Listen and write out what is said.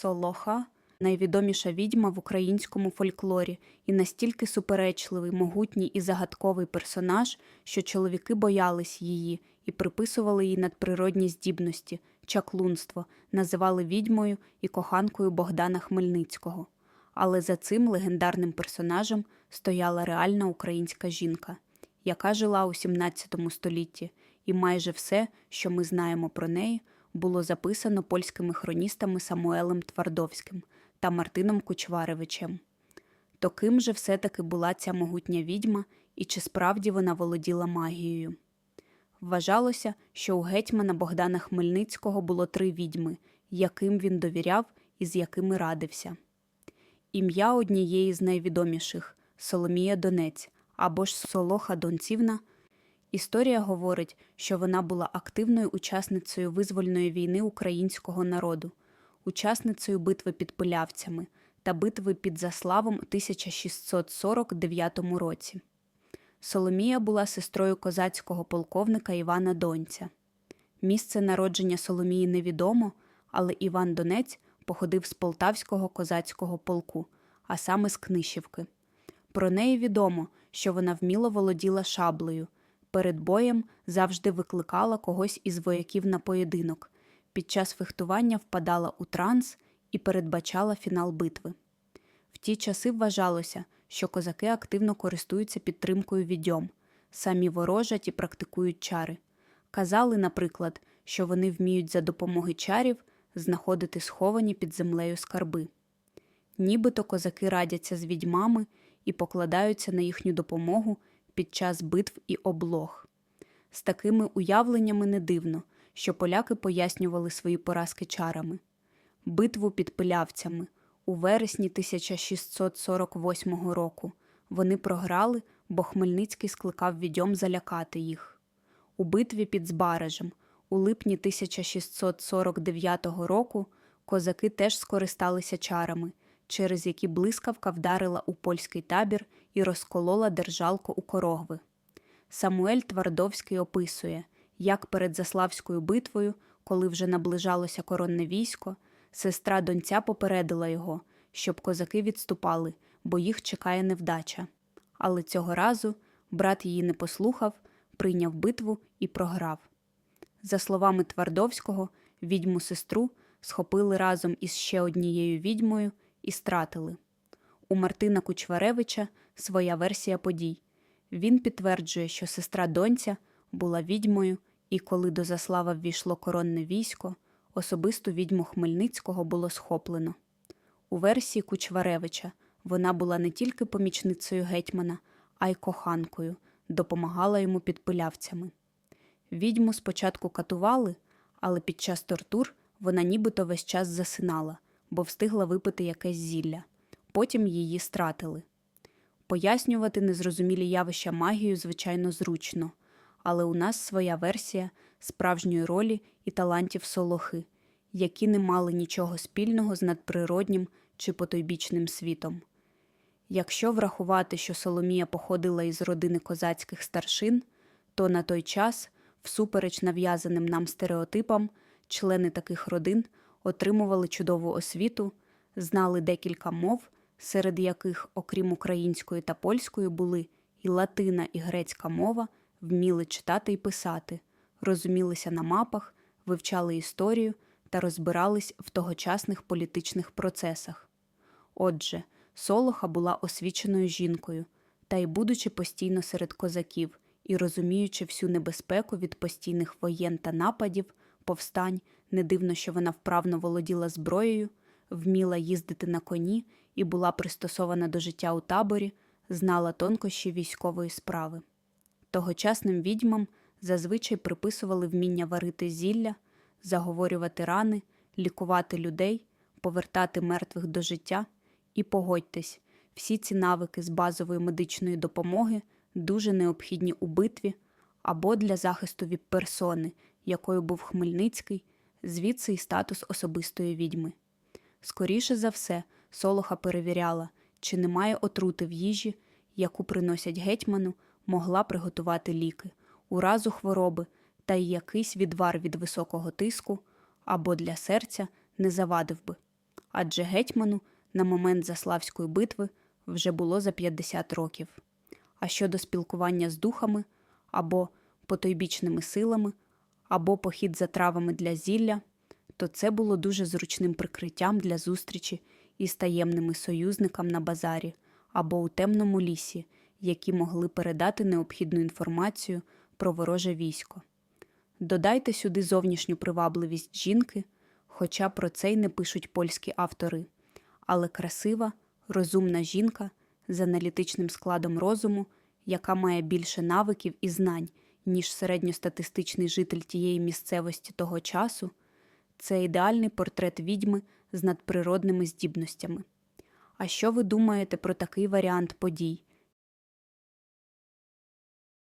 Солоха найвідоміша відьма в українському фольклорі і настільки суперечливий, могутній і загадковий персонаж, що чоловіки боялись її і приписували їй надприродні здібності, чаклунство, називали відьмою і коханкою Богдана Хмельницького. Але за цим легендарним персонажем стояла реальна українська жінка, яка жила у 17 столітті, і майже все, що ми знаємо про неї, було записано польськими хроністами Самуелем Твардовським та Мартином Кучваревичем. То ким же все-таки була ця могутня відьма і чи справді вона володіла магією? Вважалося, що у гетьмана Богдана Хмельницького було три відьми, яким він довіряв і з якими радився. Ім'я однієї з найвідоміших Соломія Донець або ж Солоха Донцівна. Історія говорить, що вона була активною учасницею визвольної війни українського народу, учасницею битви під Пилявцями та битви під Заславом у 1649 році. Соломія була сестрою козацького полковника Івана Донця. Місце народження Соломії невідомо, але Іван Донець походив з полтавського козацького полку, а саме з Книшівки. Про неї відомо, що вона вміло володіла шаблею. Перед боєм завжди викликала когось із вояків на поєдинок. Під час фехтування впадала у транс і передбачала фінал битви. В ті часи вважалося, що козаки активно користуються підтримкою відьом, самі ворожать і практикують чари. Казали, наприклад, що вони вміють за допомоги чарів знаходити сховані під землею скарби. Нібито козаки радяться з відьмами і покладаються на їхню допомогу під час битв і облог. З такими уявленнями не дивно, що поляки пояснювали свої поразки чарами. Битву під пилявцями у вересні 1648 року вони програли, бо Хмельницький скликав відьом залякати їх. У битві під Збаражем у липні 1649 року козаки теж скористалися чарами, через які блискавка вдарила у польський табір і розколола держалку у корогви. Самуель Твардовський описує, як перед Заславською битвою, коли вже наближалося коронне військо, сестра донця попередила його, щоб козаки відступали, бо їх чекає невдача. Але цього разу брат її не послухав, прийняв битву і програв. За словами Твардовського, відьму сестру схопили разом із ще однією відьмою і стратили. У Мартина Кучваревича своя версія подій. Він підтверджує, що сестра донця була відьмою, і коли до Заслава ввійшло коронне військо, особисту відьму Хмельницького було схоплено. У версії Кучваревича вона була не тільки помічницею гетьмана, а й коханкою, допомагала йому під пилявцями. Відьму спочатку катували, але під час тортур вона нібито весь час засинала, бо встигла випити якесь зілля. Потім її стратили. Пояснювати незрозумілі явища магію, звичайно, зручно, але у нас своя версія справжньої ролі і талантів солохи, які не мали нічого спільного з надприроднім чи потойбічним світом. Якщо врахувати, що Соломія походила із родини козацьких старшин, то на той час, всупереч нав'язаним нам стереотипам, члени таких родин отримували чудову освіту, знали декілька мов, серед яких, окрім української та польської, були і латина, і грецька мова, вміли читати і писати, розумілися на мапах, вивчали історію та розбирались в тогочасних політичних процесах. Отже, Солоха була освіченою жінкою, та й, будучи постійно серед козаків і розуміючи всю небезпеку від постійних воєн та нападів, повстань, не дивно, що вона вправно володіла зброєю, вміла їздити на коні і була пристосована до життя у таборі, знала тонкощі військової справи. Тогочасним відьмам зазвичай приписували вміння варити зілля, заговорювати рани, лікувати людей, повертати мертвих до життя. І погодьтесь, всі ці навики з базової медичної допомоги дуже необхідні у битві або для захисту від персони, якою був Хмельницький, звідси й статус особистої відьми. Скоріше за все, Солоха перевіряла, чи немає отрути в їжі, яку приносять гетьману, могла приготувати ліки, у разу хвороби та й якийсь відвар від високого тиску або для серця не завадив би. адже гетьману на момент Заславської битви вже було за 50 років. А щодо спілкування з духами або потойбічними силами, або похід за травами для зілля, то це було дуже зручним прикриттям для зустрічі із таємними союзниками на базарі або у темному лісі, які могли передати необхідну інформацію про вороже військо. Додайте сюди зовнішню привабливість жінки, хоча про це й не пишуть польські автори, але красива, розумна жінка з аналітичним складом розуму, яка має більше навиків і знань, ніж середньостатистичний житель тієї місцевості того часу, це ідеальний портрет відьми з надприродними здібностями. А що ви думаєте про такий варіант подій,